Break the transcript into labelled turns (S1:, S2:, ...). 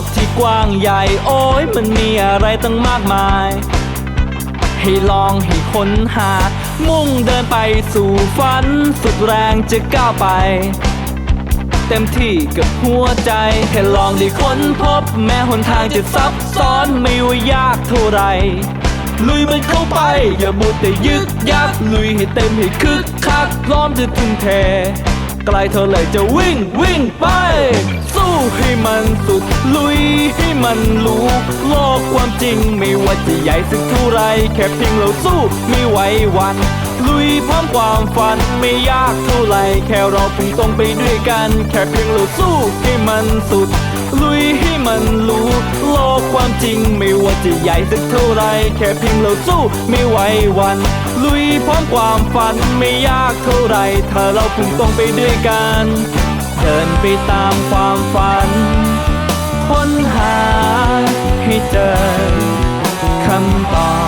S1: กที่กว้างใหญ่โอ้ยมันมีอะไรตั้งมากมาย ให้ลองให้ค้นหา มุ่งเดินไปสู่ฝัน สุดแรงจะก้าวไป เต็มที่กับหัวใจแค่ลองได้ค้นพบ แม้หนทางจะซับซ้อนไม่ว่ายากเท่าไหรลุยมันเข้าไป อย่ามัวแต่ยึกยักลุยให้เต็มให้คึกคักพร้อมจะทุ่มเทไกลเท่าไหร่จะวิ่งวิ่งไปุดลุยให้มันรู้โลกความจริงไม่ว่าจะใหญ่สักเท่าไรแค่เพียงเราสู้ไม่ไหวหวัน ลุยพร้อมความฝันไม่ยากเท่าไรแค่เราพุ่งตรงไปด้วยกัน แค่เพียงเราสู้ให้มันสุด ลุยให้มันรู้โลกความจริงไม่ว่าจะใหญ่สักเท่าไรแค่เพียงเราสู้ไม่ไหวหวัน ลุยพร้อมความฝันไม่ยากเท่าไรถ้าเราพุ่งตรงไปด้วยกัน เดินไปตามความ ใ